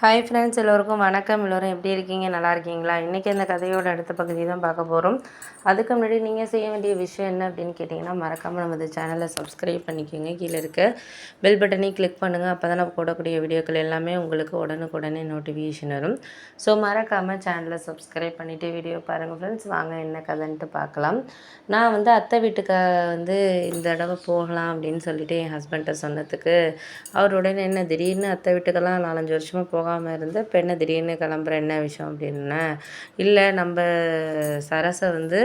Hi friends எல்லோருக்கும் வணக்கம். எல்லோரும் எப்படி இருக்கீங்க? நல்லா இருக்கீங்களா? இன்றைக்கி இந்த கதையோட அடுத்த பகுதி தான் பார்க்க போகிறோம் அதுக்கு முன்னாடி நீங்கள் செய்ய வேண்டிய விஷயம் என்ன அப்படின்னு கேட்டிங்கன்னா மறக்காமல் நமது சேனலை சப்ஸ்கிரைப் பண்ணிக்கோங்க. கீழே இருக்க பெல் பட்டனையும் கிளிக் பண்ணுங்கள் அப்போ தான் நம்ம போடக்கூடிய வீடியோக்கள் எல்லாமே உங்களுக்கு உடனுக்குடனே நோட்டிஃபிகேஷன் வரும். ஸோ மறக்காமல் சேனலை சப்ஸ்கிரைப் பண்ணிவிட்டு வீடியோ பாருங்கள் ஃப்ரெண்ட்ஸ் வாங்க என்ன கதைன்ட்டு பார்க்கலாம். நான் வந்து அத்தை வீட்டுக்கு வந்து இந்த தடவை போகலாம் அப்படின்னு சொல்லிட்டு என் ஹஸ்பண்ட்டை சொன்னதுக்கு அவர் உடனே என்ன திடீர்னு அத்தை வீட்டுக்கெல்லாம் நாலஞ்சு வருஷமாக போக போகாமல் இருந்து பெண்ணை திடீர்னு கிளம்புற என்ன விஷயம் அப்படின்னு இல்லை நம்ம சரஸை வந்து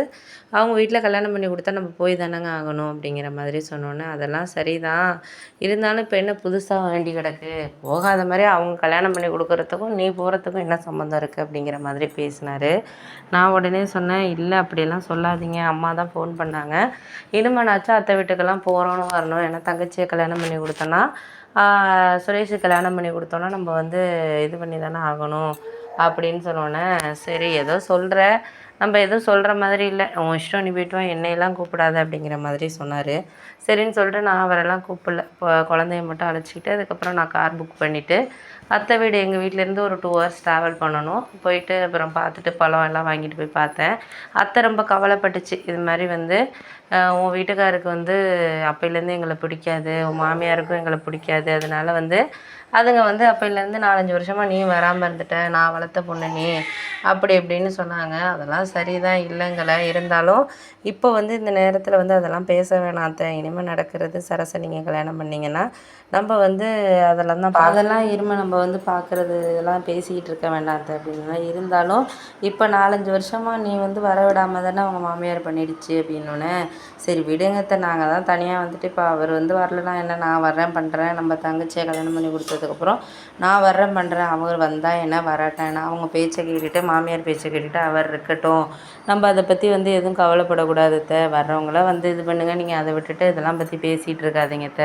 அவங்க வீட்டில் கல்யாணம் பண்ணி கொடுத்தா நம்ம போய் தானங்க ஆகணும் அப்படிங்கிற மாதிரி சொன்னோன்னே அதெல்லாம் சரிதான். இருந்தாலும் பெண்ணை புதுசாக வேண்டி கிடக்கு. போகாத மாதிரி அவங்க கல்யாணம் பண்ணி கொடுக்குறதுக்கும் நீ போகிறதுக்கும் என்ன சம்மந்தம் இருக்குது அப்படிங்கிற மாதிரி பேசினார். நான் உடனே சொன்னேன் இல்லை அப்படியெல்லாம் சொல்லாதீங்க. அம்மா தான் ஃபோன் பண்ணாங்க. இனிமேனாச்சும் அத்தை வீட்டுக்கெல்லாம் போகிறோன்னு வரணும். ஏன்னா தங்கச்சியை கல்யாணம் பண்ணி கொடுத்தோன்னா சுரேஷுக்கு கல்யாணம் பண்ணி கொடுத்தோன்னா நம்ம வந்து இது பண்ணி தானே ஆகணும் அப்படின்னு சொன்னோன்னே சரி ஏதோ சொல்கிற நம்ம எதுவும் சொல்கிற மாதிரி இல்லை. உன் இஷ்டம் நீ போய்ட்டு வா என்னையெல்லாம் கூப்பிடாத அப்படிங்கிற மாதிரி சொன்னார். சரின்னு சொல்லிட்டு நான் அவரெல்லாம் கூப்பிடல. இப்போ குழந்தைய மட்டும் அழைச்சிக்கிட்டு அதுக்கப்புறம் நான் கார் புக் பண்ணிவிட்டு அத்தை வீடு எங்கள் வீட்டிலேருந்து ஒரு டூ ஹவர்ஸ் ட்ராவல் பண்ணணும். போயிட்டு அப்புறம் பார்த்துட்டு பழம் எல்லாம் வாங்கிட்டு போய் பார்த்தேன். அத்தை ரொம்ப கவலைப்பட்டுச்சு. இது மாதிரி வந்து உன் வீட்டுக்காருக்கு வந்து அப்போலேருந்து எங்களை பிடிக்காது உன் மாமியாருக்கும் எங்களை பிடிக்காது. அதனால வந்து அதுங்க வந்து அப்போலேருந்து நாலஞ்சு வருஷமாக நீ வராமல் இருந்துட்ட நான் வளர்த்த பொண்ணு நீ அப்படி இப்படின்னு சொன்னாங்க. அதெல்லாம் சரி தான் இருந்தாலும் இப்போ வந்து இந்த நேரத்தில் வந்து அதெல்லாம் பேச வேணாம் அத்தை. இனிமேல் நடக்கிறது சரச நீங்கள் கல்யாணம் பண்ணிங்கன்னா நம்ம வந்து அதெல்லாம் தான் அதெல்லாம் இருமை நம்ம வந்து பார்க்குறது இதெல்லாம் பேசிக்கிட்டு இருக்க வேண்டாம் அத்தை அப்படின்னா இருந்தாலும் இப்போ நாலஞ்சு வருஷமாக நீ வந்து வர விடாமல் தானே அவங்க மாமியார் பண்ணிடுச்சு அப்படின்னோடனே சரி விடுங்கத்த நாங்கள் தான் தனியாக வந்துட்டு இப்போ அவர் வந்து வரலன்னா என்ன நான் வர்றேன் பண்ணுறேன் நம்ம தங்கச்சியை கல்யாணம் பண்ணி கொடுத்ததுக்கப்புறம் நான் வர்றேன் பண்ணுறேன் அவர் வந்தால் என்ன வராட்டேன் அவங்க பேச்சை கேட்டுட்டு மாமியார் பேச்சை கேட்டுட்டு அவர் இருக்கட்டும். நம்ம அதை பற்றி வந்து எதுவும் கவலைப்படக்கூடாது த வர்றவங்களாம் வந்து இது பண்ணுங்கள் நீங்கள் அதை விட்டுட்டு இதெல்லாம் பற்றி பேசிகிட்டு இருக்காதீங்க த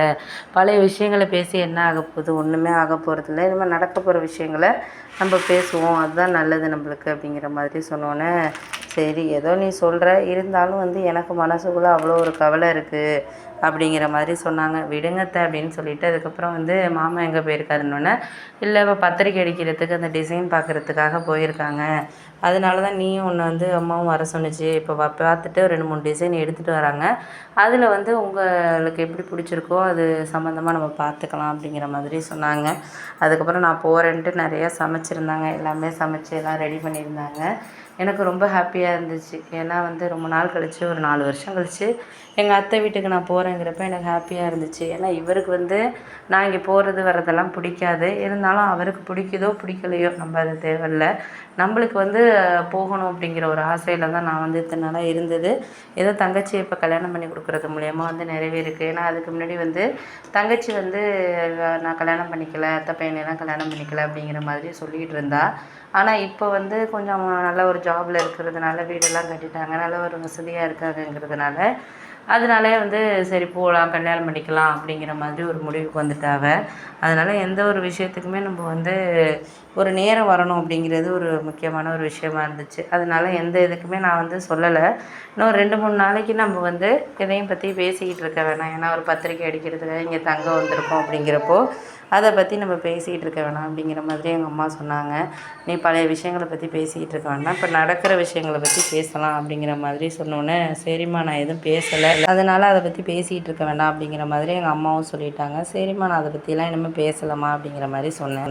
பழைய விஷயங்களை பேசி என்ன ஆக போகுது? ஒன்றுமே ஆக போகிறதில்ல இது மாதிரி நடக்க போகிற விஷயங்களை நம்ம பேசுவோம். அதுதான் நல்லது நம்மளுக்கு. அப்படிங்கிற மாதிரி சொன்னோன்னே சரி ஏதோ நீ சொல்கிற இருந்தாலும் வந்து எனக்கு மனசுக்குள்ளே அவ்வளோ ஒரு கவலை இருக்குது அப்படிங்கிற மாதிரி சொன்னாங்க. விடுங்கத்த அப்படின்னு சொல்லிட்டு அதுக்கப்புறம் வந்து மாமா எங்கே போயிருக்காருன்னொன்னே இல்லை இப்போ பத்திரிக்கை அடிக்கிறதுக்கு அந்த டிசைன் பார்க்குறதுக்காக போயிருக்காங்க. அதனால தான் நீயும் ஒன்று வந்து அம்மாவும் வர சொன்னிச்சு. இப்போ பார்த்துட்டு ரெண்டு மூணு டிசைன் எடுத்துகிட்டு வராங்க. அதில் வந்து உங்களுக்கு எப்படி பிடிச்சிருக்கோ அது சம்மந்தமாக நம்ம பார்த்துக்கலாம் அப்படிங்கிற மாதிரி சொன்னாங்க. அதுக்கப்புறம் நான் போகிறேன்ட்டு நிறையா சமைச்சிருந்தாங்க. எல்லாமே சமைச்சு எல்லாம் ரெடி பண்ணியிருந்தாங்க. எனக்கு ரொம்ப ஹாப்பியாக இருந்துச்சு. ஏன்னா வந்து ரொம்ப நாள் கழித்து ஒரு நாலு வருஷம் கழித்து எங்கள் அத்தை வீட்டுக்கு நான் போகிறேங்கிறப்ப எனக்கு ஹாப்பியாக இருந்துச்சு. ஏன்னா இவருக்கு வந்து நான் இங்கே போகிறது வர்றதெல்லாம் பிடிக்காது. இருந்தாலும் அவருக்கு பிடிக்குதோ பிடிக்கலையோ நம்ம அது தேவையில்ல. நம்மளுக்கு வந்து போகணும் அப்படிங்கிற ஒரு ஆசையில் தான் நான் வந்து இத்தனை நாளாக இருந்தது. ஏதோ தங்கச்சி இப்போ கல்யாணம் பண்ணி கொடுக்குறது மூலயமா வந்து நிறைவேறிருக்கு. ஏன்னா அதுக்கு முன்னாடி வந்து தங்கச்சி வந்து நான் கல்யாணம் பண்ணிக்கல அத்தை பையனையெல்லாம் கல்யாணம் பண்ணிக்கல அப்படிங்கிற மாதிரி சொல்லிகிட்டு இருந்தா. ஆனால் இப்போ வந்து கொஞ்சம் நல்ல ஒரு ஜாபில் இருக்கிறதுனால வீடெல்லாம் கட்டிட்டாங்க. நல்ல ஒரு வசதியாக இருக்காங்கங்கிறதுனால அதனாலே வந்து சரி போகலாம் கல்யாணம் பண்ணிக்கலாம் அப்படிங்கிற மாதிரி ஒரு முடிவுக்கு வந்துட்டாவ. அதனால் எந்த ஒரு விஷயத்துக்குமே நம்ம வந்து ஒரு நேரம் வரணும் அப்படிங்கிறது ஒரு முக்கியமான ஒரு விஷயமா இருந்துச்சு. அதனால் எந்த இதுக்குமே நான் வந்து சொல்லலை. இன்னும் ரெண்டு மூணு நாளைக்கு நம்ம வந்து எதையும் பற்றி பேசிக்கிட்டு இருக்க வேணாம். ஏன்னா ஒரு பத்திரிக்கை அடிக்கிறதுக்காக இங்கே தங்க வந்திருக்கோம் அப்படிங்கிறப்போ அதை பற்றி நம்ம பேசிக்கிட்டு இருக்க வேணாம் அப்படிங்கிற மாதிரி எங்கள் அம்மா சொன்னாங்க. நீ பழைய விஷயங்களை பற்றி பேசிக்கிட்டு இருக்க வேண்டாம் இப்போ நடக்கிற விஷயங்களை பற்றி பேசலாம் அப்படிங்கிற மாதிரி சொன்னோன்னே சரிம்மா நான் எதுவும் பேசலை. அதனால் அதை பற்றி பேசிகிட்டு இருக்க வேண்டாம் அப்படிங்கிற மாதிரி எங்கள் அம்மாவும் சொல்லிட்டாங்க. சரிம்மா நான் அதை பற்றிலாம் இனிமேல் பேசலாமா அப்படிங்கிற மாதிரி சொன்னேன்.